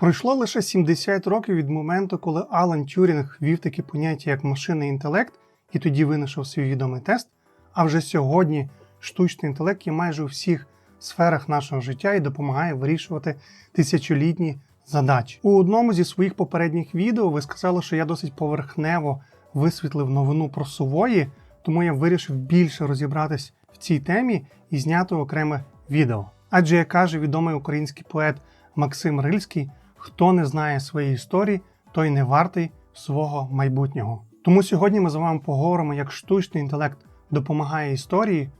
Пройшло лише 70 років від моменту, коли Алан Тюрінг ввів такі поняття, як машинний інтелект, і тоді винайшов свій відомий тест. А вже сьогодні штучний інтелект є майже у всіх сферах нашого життя і допомагає вирішувати тисячолітні задачі. У одному зі своїх попередніх відео ви сказали, що я досить поверхнево висвітлив новину про сувої, тому я вирішив більше розібратись в цій темі і зняти окреме відео. Адже як каже відомий український поет Максим Рильський, хто не знає своєї історії, той не вартий свого майбутнього. Тому сьогодні ми з вами поговоримо, як штучний інтелект допомагає історії,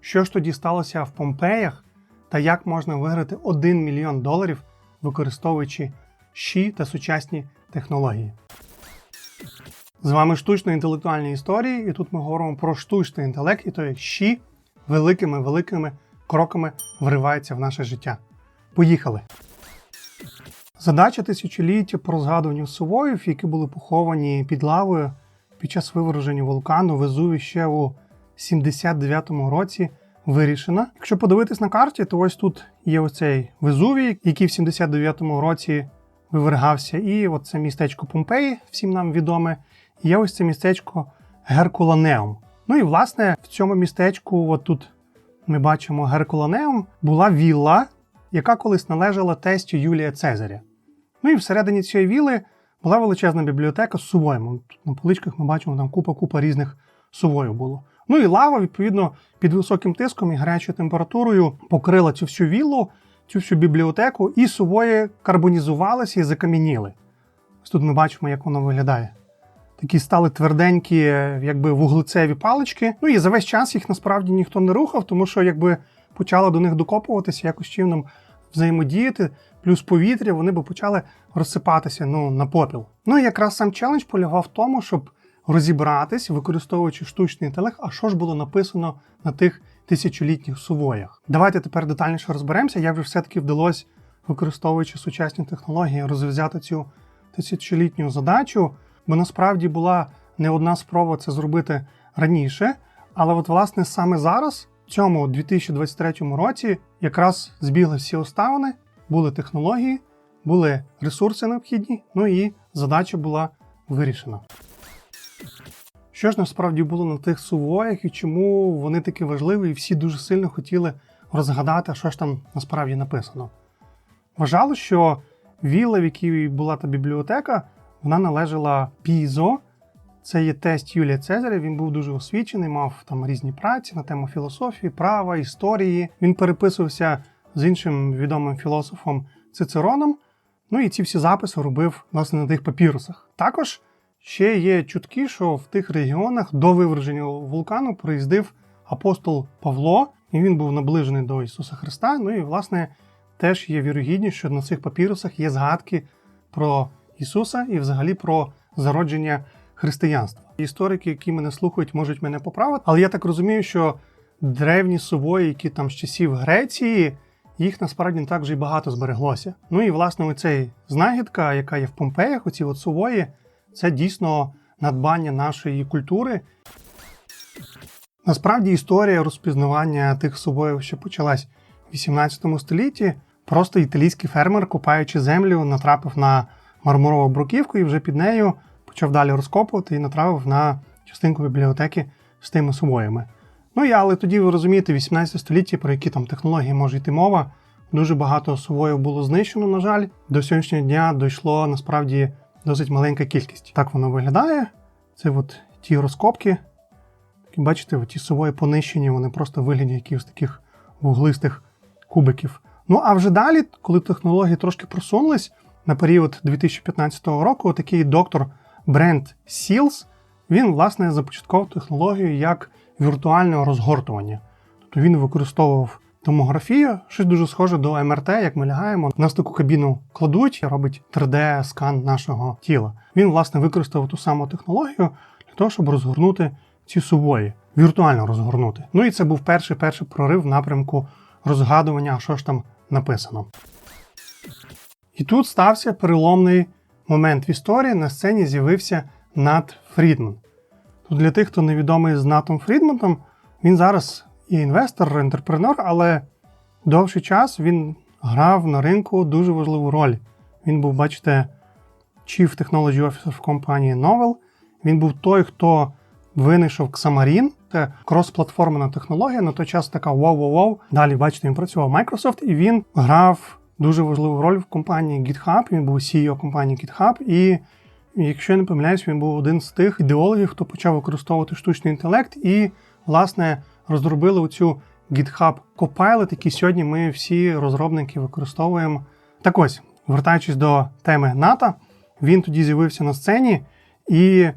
що ж тоді сталося в Помпеях, та як можна виграти 1 мільйон доларів, використовуючи щі та сучасні технології. З вами штучно-інтелектуальні історії, і тут ми говоримо про штучний інтелект і то, як щі великими великими кроками вривається в наше життя. Поїхали! Задача тисячоліття про згадування сувоїв, які були поховані під лавою під час виверження вулкану Везуві ще у 79-му році, вирішена. Якщо подивитись на карті, то ось тут є оцей Везувій, який в 79-му році вивергався, і от це містечко Помпеї, всім нам відоме. І є ось це містечко Геркуланеум. Ну і власне в цьому містечку, от тут ми бачимо Геркуланеум, була вілла, яка колись належала тестю Юлія Цезаря. Ну і всередині цієї віли була величезна бібліотека з сувоєм. Тут на поличках ми бачимо там купа-купа різних сувоїв було. Ну і лава, відповідно, під високим тиском і гарячою температурою покрила цю всю віллу, цю всю бібліотеку, і сувої карбонізувалися і закам'яніли. Ось тут ми бачимо, як воно виглядає. Такі стали тверденькі, якби вуглецеві палички. Ну і за весь час їх насправді ніхто не рухав, тому що якби почало до них докопуватися, якось чином взаємодіяти, плюс повітря, вони би почали розсипатися ну, на попіл. Ну і якраз сам челендж полягав в тому, щоб розібратись, використовуючи штучний інтелект, а що ж було написано на тих тисячолітніх сувоях. Давайте тепер детальніше розберемося, як же все-таки вдалося, використовуючи сучасні технології, розв'язати цю тисячолітню задачу, бо насправді була не одна спроба це зробити раніше. Але от, власне, саме зараз, в цьому 2023 році, якраз збігли всі обставини, були технології, були ресурси необхідні, ну і задача була вирішена. Що ж насправді було на тих сувоях і чому вони такі важливі, і всі дуже сильно хотіли розгадати, що ж там насправді написано. Вважало, що вілла, в якій була та бібліотека, вона належала Пізо. Це є тест Юлія Цезаря. Він був дуже освічений, мав там різні праці на тему філософії, права, історії. Він переписувався з іншим відомим філософом Цицероном. Ну і ці всі записи робив власне на тих папірусах. Також ще є чутки, що в тих регіонах до виверження вулкану приїздив апостол Павло, і він був наближений до Ісуса Христа. Ну і власне теж є вірогідність, що на цих папірусах є згадки про Ісуса і взагалі про зародження християнства. Історики, які мене слухають, можуть мене поправити, але я так розумію, що древні сувої, які там з часів Греції, їх насправді не так вже й багато збереглося. Ну і власне оцей знахідка, яка є в Помпеях, оці от сувої, це дійсно надбання нашої культури. Насправді історія розпізнавання тих сувоїв ще почалась в 18 столітті. Просто італійський фермер, купаючи землю, натрапив на мармурову бруківку і вже під нею почав далі розкопувати і натрапив на частинку бібліотеки з тими сувоями. Ну і але тоді ви розумієте, 18 століття, про які там технології може йти мова, дуже багато сувоїв було знищено, на жаль. До сьогоднішнього дня дійшло насправді досить маленька кількість. Так воно виглядає. Це от ті розкопки. І бачите, ті сувої понищені, вони просто вигляді якихось таких вуглистих кубиків. Ну а вже далі, коли технології трошки просунулись, на період 2015 року, такий доктор Брент Сілс, він, власне, започаткував технологію як віртуального розгортування. Тобто він використовував томографію, щось дуже схоже до МРТ, як ми лягаємо. Нас таку кабіну кладуть, робить 3D-скан нашого тіла. Він, власне, використав ту саму технологію для того, щоб розгорнути ці сувої, віртуально розгорнути. Ну і це був перший перший прорив в напрямку розгадування, що ж там написано. І тут стався переломний момент в історії. На сцені з'явився Нат Фрідман. Тут для тих, хто невідомий з Натом Фрідманом, він зараз і інвестор, і інтерпренер, але довший час він грав на ринку дуже важливу роль. Він був, бачите, Chief Technology Officer в компанії Novel. Він був той, хто винайшов Xamarin. Це кросплатформена технологія. На той час така вау-вау-вау. Далі, бачите, він працював в Microsoft і він грав дуже важливу роль в компанії GitHub. Він був CEO компанії GitHub. І якщо я не помиляюсь, він був один з тих ідеологів, хто почав використовувати штучний інтелект і, власне, розробили оцю GitHub Copilot, який сьогодні ми всі розробники використовуємо. Так ось, вертаючись до теми НАТО, він тоді з'явився на сцені, і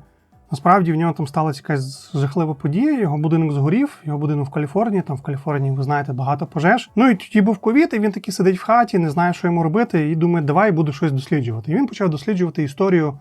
насправді в нього там сталася якась жахлива подія. Його будинок згорів, його будинок в Каліфорнії. Там в Каліфорнії, ви знаєте, багато пожеж. Ну і тоді був ковід, і він такий сидить в хаті, не знає, що йому робити, і думає, давай буду щось досліджувати. І він почав досліджувати історію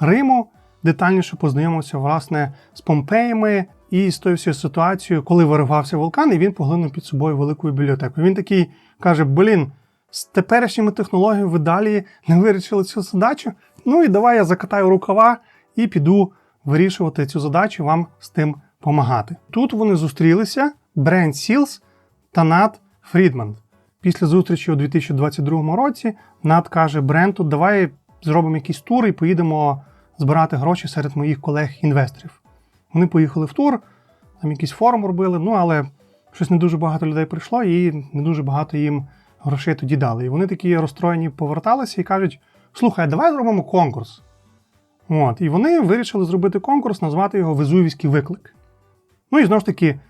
Риму, детальніше познайомився власне з Помпеями і з тою всією ситуацією, коли виривався вулкан, і він поглинув під собою велику бібліотеку. Він такий каже: Блін, з теперішніми технологіями ви далі не вирішили цю задачу. Ну і давай я закатаю рукава і піду вирішувати цю задачу, вам з тим допомагати. Тут вони зустрілися Брент Сілс та Нат Фрідман. Після зустрічі у 2022 році Нат каже Бренту, давай зробимо якийсь тур і поїдемо збирати гроші серед моїх колег-інвесторів. Вони поїхали в тур, там якийсь форум робили, ну але щось не дуже багато людей прийшло, і не дуже багато їм грошей тоді дали. І вони такі розстроєні поверталися і кажуть: слухай, давай зробимо конкурс. От, І вони вирішили зробити конкурс, назвати його Везувівський виклик. Ну і знову ж таки,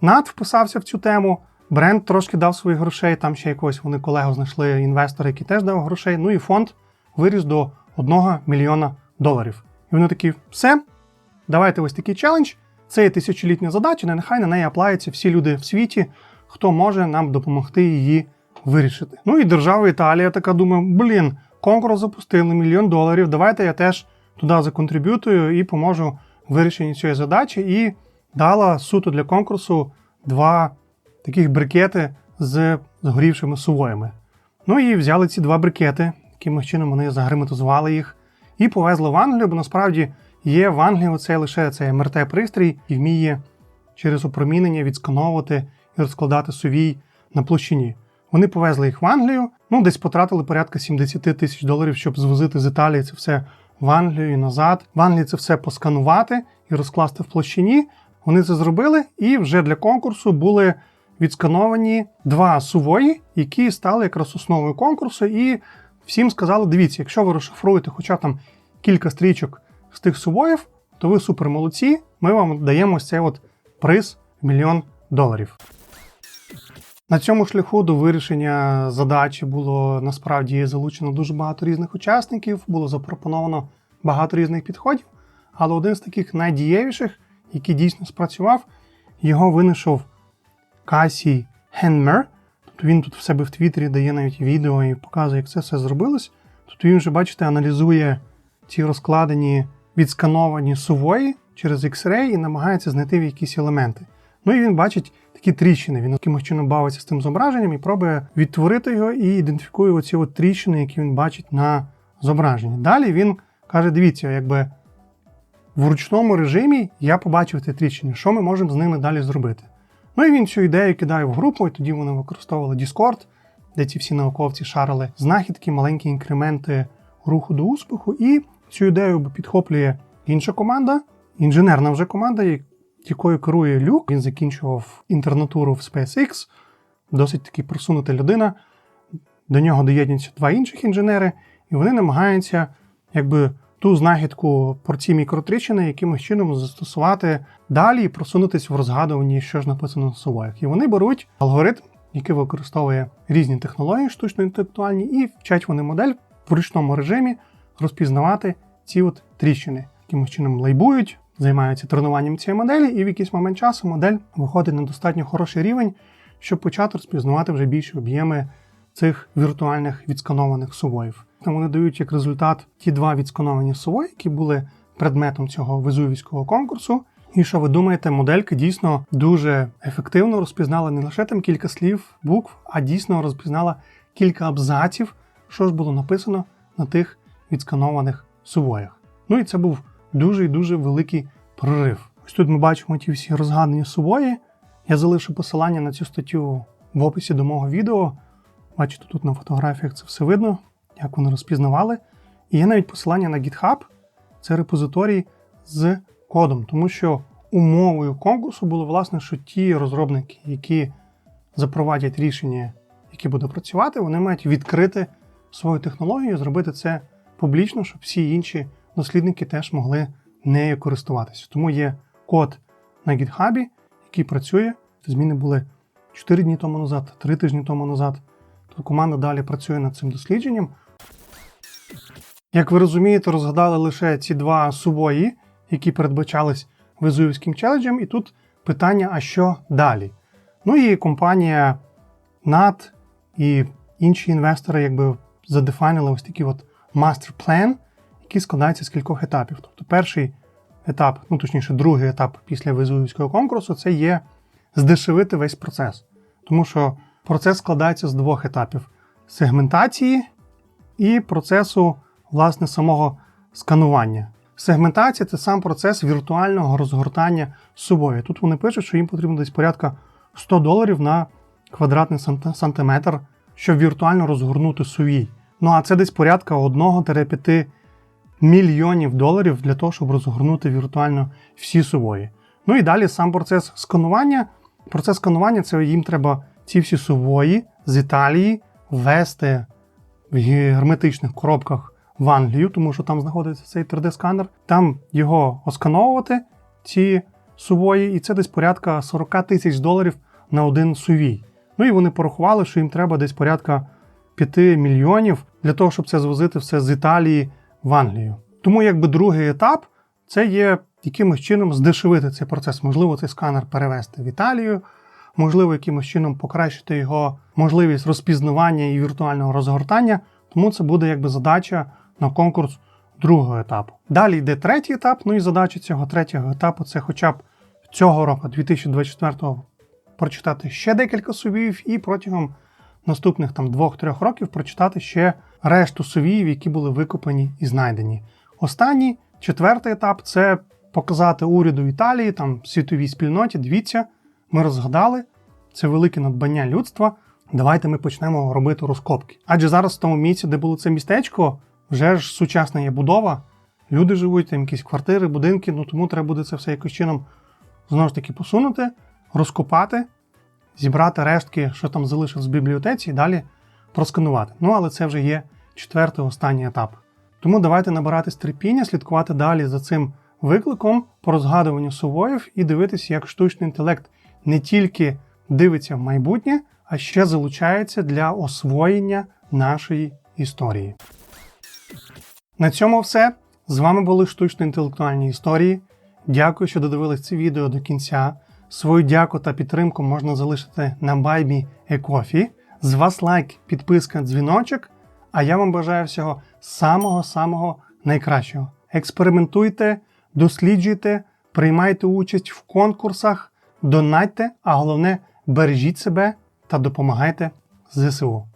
Нат вписався в цю тему. Бренд трошки дав своїх грошей, там ще якогось вони колегу знайшли інвестора, який теж дав грошей. Ну і фонд виріс до 1 мільйона доларів. І вони такі, все, давайте ось такий челендж. Це є тисячолітня задача, нехай на неї аплаються всі люди в світі, хто може нам допомогти її вирішити. Ну і держава Італія така думає: блін, конкурс запустили мільйон доларів. Давайте я теж туди законтриб'ютую і поможу в вирішенні цієї задачі. І дала суто для конкурсу два таких брикети з згорівшими сувоями. Ну і взяли ці два брикети, якимось чином вони загерметизували їх і повезли в Англію, бо насправді є в Англії оцей лише цей МРТ-пристрій і вміє через опромінення відскановувати і розкладати сувій на площині. Вони повезли їх в Англію, ну десь потратили порядка 70 тисяч доларів, щоб звозити з Італії це все в Англію і назад. В Англії це все посканувати і розкласти в площині. Вони це зробили, і вже для конкурсу були відскановані два сувої, які стали якраз основою конкурсу. І всім сказали: дивіться, якщо ви розшифруєте хоча там кілька стрічок з тих сувоїв, то ви супер молодці. Ми вам даємо ось цей от приз мільйон доларів. На цьому шляху до вирішення задачі було насправді залучено дуже багато різних учасників, було запропоновано багато різних підходів, але один з таких найдієвіших, який дійсно спрацював, його винайшов Касій Хенмер. Тобто він тут в себе в Твіттері дає навіть відео і показує, як це все зробилось. Тобто він вже, бачите, аналізує ці розкладені, відскановані сувої через X-Ray і намагається знайти якісь елементи. Ну і він бачить такі тріщини. Він якимось чином бавиться з тим зображенням і пробує відтворити його і ідентифікує оці от тріщини, які він бачить на зображенні. Далі він каже: дивіться, якби в ручному режимі я побачив ці тріщини, що ми можемо з ними далі зробити. Ну і він цю ідею кидає в групу, і тоді вони використовували Discord, де ці всі науковці шарили знахідки, маленькі інкременти руху до успіху. І цю ідею підхоплює інша команда, інженерна вже команда, якою керує Люк. Він закінчував інтернатуру в SpaceX, досить таки просунута людина. До нього доєднуються два інших інженери, і вони намагаються якби ту знахідку про ці мікротріщини якимось чином застосувати далі і просунутися в розгадуванні, що ж написано на сувоях. І вони беруть алгоритм, який використовує різні технології штучно-інтелектуальні, і вчать вони модель в ручному режимі розпізнавати ці от тріщини, якимось чином лайбують, займаються тренуванням цієї моделі, і в якийсь момент часу модель виходить на достатньо хороший рівень, щоб почати розпізнавати вже більші об'єми цих віртуальних відсканованих сувоїв. Там вони дають як результат ті два відскановані сувої, які були предметом цього везувівського конкурсу. І що ви думаєте, моделька дійсно дуже ефективно розпізнала не лише там кілька слів, букв, а дійсно розпізнала кілька абзаців, що ж було написано на тих відсканованих сувоях. Ну і це був дуже і дуже великий прорив. Ось тут ми бачимо ті всі розгадані сувої. Я залишу посилання на цю статтю в описі до мого відео. Бачите, тут на фотографіях це все видно. як вони розпізнавали. І є навіть посилання на GitHub, це репозиторій з кодом, тому що умовою конкурсу було власне, що ті розробники, які запровадять рішення, яке буде працювати, вони мають відкрити свою технологію, зробити це публічно, щоб всі інші дослідники теж могли нею користуватися. Тому є код на GitHub, який працює. Зміни були 4 дні тому назад, 3 тижні тому назад. То команда далі працює над цим дослідженням. Як ви розумієте, розгадали лише ці два сувої, які передбачались Везуївським челенджем, і тут питання: а що далі? Ну і компанія NAT і інші інвестори якби задефайнили ось такий от мастер-план, який складається з кількох етапів. Тобто перший етап, ну точніше, другий етап після Везуївського конкурсу це є здешевити весь процес. Тому що процес складається з двох етапів: сегментації і процесу власне самого сканування. Сегментація це сам процес віртуального розгортання сувої. Тут вони пишуть, що їм потрібно десь порядка 100 доларів на квадратний сантиметр, щоб віртуально розгорнути сувій. Ну а це десь порядка 1-5 мільйонів доларів для того, щоб розгорнути віртуально всі сувої. Ну і далі сам процес сканування. Процес сканування це їм треба ці всі сувої з Італії ввести в герметичних коробках в Англію, тому що там знаходиться цей 3D-сканер, там його оскановувати, ці сувої, і це десь порядка 40 тисяч доларів на один сувій. Ну і вони порахували, що їм треба десь порядка 5 мільйонів для того, щоб це звозити все з Італії в Англію. Тому якби другий етап це є якимось чином здешевити цей процес. Можливо, цей сканер перевести в Італію, можливо, якимось чином покращити його можливість розпізнавання і віртуального розгортання. Тому це буде якби задача на конкурс другого етапу. Далі йде третій етап. Ну і задача цього третього етапу це хоча б цього року, 2024-го, прочитати ще декілька сувіїв і протягом наступних там двох-трьох років прочитати ще решту сувіїв, які були викопані і знайдені. Останній четвертий етап це показати уряду Італії, там світовій спільноті. Дивіться, ми розгадали це велике надбання людства. Давайте ми почнемо робити розкопки. Адже зараз в тому місці, де було це містечко, вже ж сучасна є будова. Люди живуть, там якісь квартири, будинки, ну тому треба буде це все якось чином знову ж таки посунути, розкопати, зібрати рештки, що там залишилось в бібліотеці, і далі просканувати. Ну, але це вже є четвертий останній етап. Тому давайте набиратись терпіння, слідкувати далі за цим викликом по розгадуванню сувоїв і дивитися, як штучний інтелект не тільки дивиться в майбутнє, а ще залучається для освоєння нашої історії. На цьому все. З вами були штучно-інтелектуальні історії. Дякую, що додивились це відео до кінця. Свою дяку та підтримку можна залишити на Баймі Екофі. З вас лайк, підписка, дзвіночок. А я вам бажаю всього самого-самого найкращого. Експериментуйте, досліджуйте, приймайте участь в конкурсах, донатьте, а головне бережіть себе та допомагайте ЗСУ.